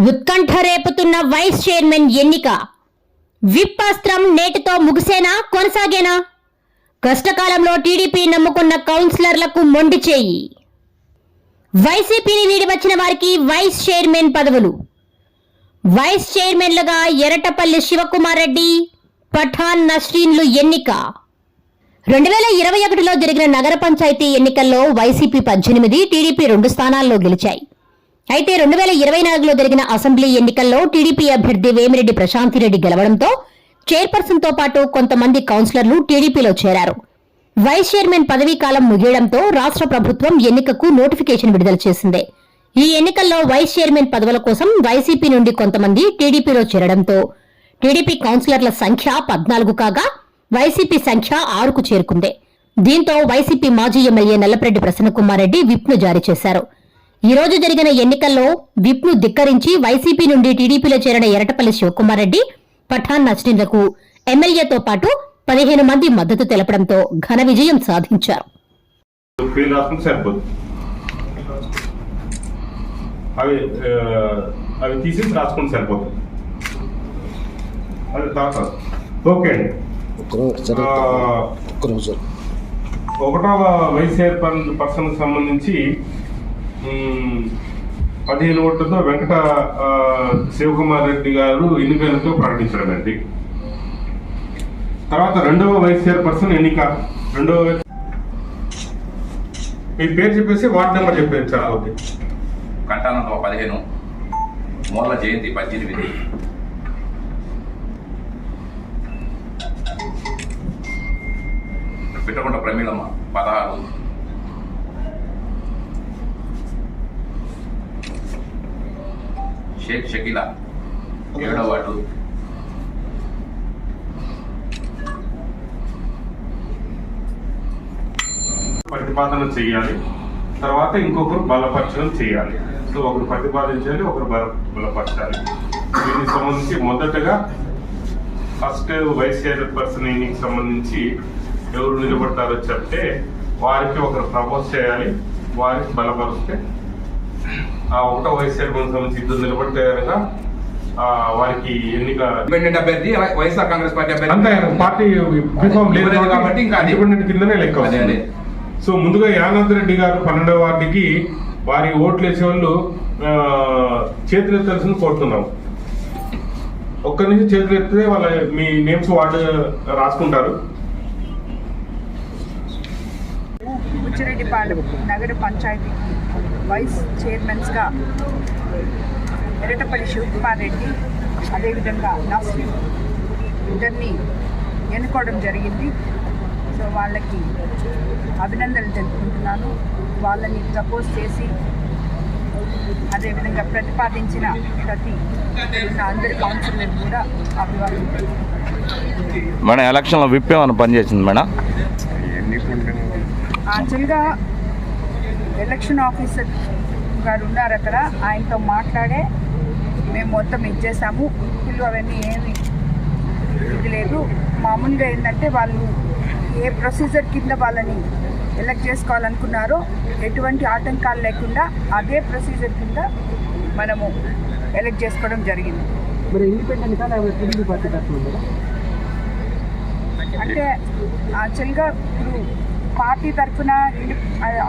ఉత్కంఠ రేపుతున్న vice chairman ఎన్నిక. విప్ అస్త్రం నేటితో ముగిసేనా కొనసాగేనా? కష్టకాలంలో టీడీపీ నమ్ముకున్న కౌన్సిలర్లకు మొండి చేయి. వైసీపీని వీడి వచ్చిన వారికి వైస్ చైర్మన్ పదవులు. వైస్ చైర్మన్లుగా ఎరటపల్లి శివకుమార్ రెడ్డి పఠాన్ నస్రీన్లు ఎన్నిక. రెండు వేల ఇరవై ఒకటిలో జరిగిన నగర పంచాయతీ ఎన్నికల్లో వైసీపీ పద్దెనిమిది టీడీపీ రెండు స్థానాల్లో గెలిచాయి. అయితే రెండు వేల ఇరవై నాలుగులో జరిగిన అసెంబ్లీ ఎన్నికల్లో టీడీపీ అభ్యర్థి వేమిరెడ్డి ప్రశాంతిరెడ్డి గెలవడంతో చైర్పర్సన్తో పాటు కొంతమంది కౌన్సిలర్లు టీడీపీలో చేరారు. వైస్ చైర్మన్ పదవీ కాలం ముగియడంతో రాష్ట్ర ప్రభుత్వం ఎన్నికకు నోటిఫికేషన్ విడుదల చేసింది. ఈ ఎన్నికల్లో వైస్ చైర్మన్ పదవుల కోసం వైసీపీ నుండి కొంతమంది టీడీపీలో చేరడంతో టీడీపీ కౌన్సిలర్ల సంఖ్య పద్నాలుగు కాగా వైసీపీ సంఖ్య ఆరుకు చేరుకుంది. దీంతో వైసీపీ మాజీ ఎమ్మెల్యే నల్లపరెడ్డి ప్రసన్నకుమార్ రెడ్డి విప్ను జారీ చేశారు. ఈ రోజు జరిగిన ఎన్నికల్లో విప్ను ధిక్కరించి వైసీపీ నుండి టీడీపీలో చేరిన ఎరటపల్లి శివకుమార్ రెడ్డి పఠాన్ నస్రీన్లకు ఎమ్మెల్యేతో పాటు పదిహేను మంది మద్దతు తెలపడంతో ఘన విజయం సాధించారు. అవి అవి తీసేసి రాసుకుంటే సరిపోతుంది అది ఓకే ఒకటవ వైస్ చైర్పర్ పర్సన్ సంబంధించి పదిహేను ఓట్లతో వెంకట శివకుమార్ రెడ్డి గారు ఎన్నికలతో ప్రకటించడమండి తర్వాత రెండవ వైస్ చైర్పర్సన్ ఎన్నిక. రెండవ మీ పేరు చెప్పేసి వార్డ్ నెంబర్ చెప్పారు చాలా ఓకే. కంటానంలో పదిహేను మూల జయంతి పద్దెనిమిది. పెట్టకుండా ప్రమీళమ్మ పదహారు. షేక్ షకీల ఏడో వార్డు ప్రతిపాదన చేయాలి తర్వాత ఇంకొకరు బలపరచడం చేయాలి సో ఒకరు ప్రతిపాదించాలి ఒకరు బల బలపరచాలి. దీనికి సంబంధించి మొదటగా ఫస్ట్ వైస్ చైర్పర్సన్ ఎన్నిక సంబంధించి ఎవరు నిలబడతారో చెప్తే వారికి ఒకరు ప్రపోజ్ చేయాలి వారికి బలపరిస్తే ఆ ఒకటో వైస్ చైర్మన్ సంబంధించి ఇద్దరు నిలబడితే కనుక ఆ, వారికి ఎన్నిక ఇండిపెండెంట్ అభ్యర్థి వైఎస్ఆర్ కాంగ్రెస్ పార్టీ అంతే అభ్యర్థి పార్టీ బీఫామ్ లేదు కాబట్టి ఇంకా ఇండిపెండెంట్ కిందనే లెక్క. సో ముందుగా యానంద్ రెడ్డి గారు పన్నెండవ వార్డుకి వారి ఓట్లు వేసే వాళ్ళు ఆ, చేతులు ఎత్తాల్సింది కోరుతున్నాం. ఒక్కరి నుంచి చేతులు ఎత్తితే వాళ్ళ మీ నేమ్స్ వార్డు రాసుకుంటారు. బుచ్చిరెడ్డిపాలెం నగర పంచాయతీకి వైస్ చైర్మన్స్గా ఎరటపల్లి శివకుమార్ రెడ్డి అదేవిధంగా నస్లిం ఇద్దరిని ఎన్నుకోవడం జరిగింది. సో వాళ్ళకి అభినందనలు తెలుపుకుంటున్నాను. వాళ్ళని ప్రపోజ్ చేసి అదేవిధంగా ప్రతిపాదించిన ప్రతి అందరి కౌన్సిలర్ కూడా అభివాదం మేడం ఎలక్షన్లో విప్ పనిచేసింది మేడం? యాక్చువల్గా ఎలక్షన్ ఆఫీసర్ గారు ఉన్నారు అక్కడ. ఆయనతో మాట్లాడే మేము మొత్తం ఇచ్చేసాము. పిల్లలు అవన్నీ ఏమి ఇది లేదు. మామూలుగా ఏంటంటే వాళ్ళు ఏ ప్రొసీజర్ కింద వాళ్ళని ఎలక్ట్ చేసుకోవాలనుకున్నారో ఎటువంటి ఆటంకాలు లేకుండా అదే ప్రొసీజర్ కింద మనము ఎలక్ట్ చేసుకోవడం జరిగింది. అంటే యాక్చువల్గా ఇప్పుడు పార్టీ తరఫున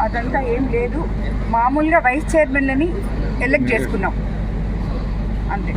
అదంతా ఏం లేదు. మామూలుగా వైస్ చైర్మన్లని ఎలక్ట్ చేసుకున్నాం. అంతే.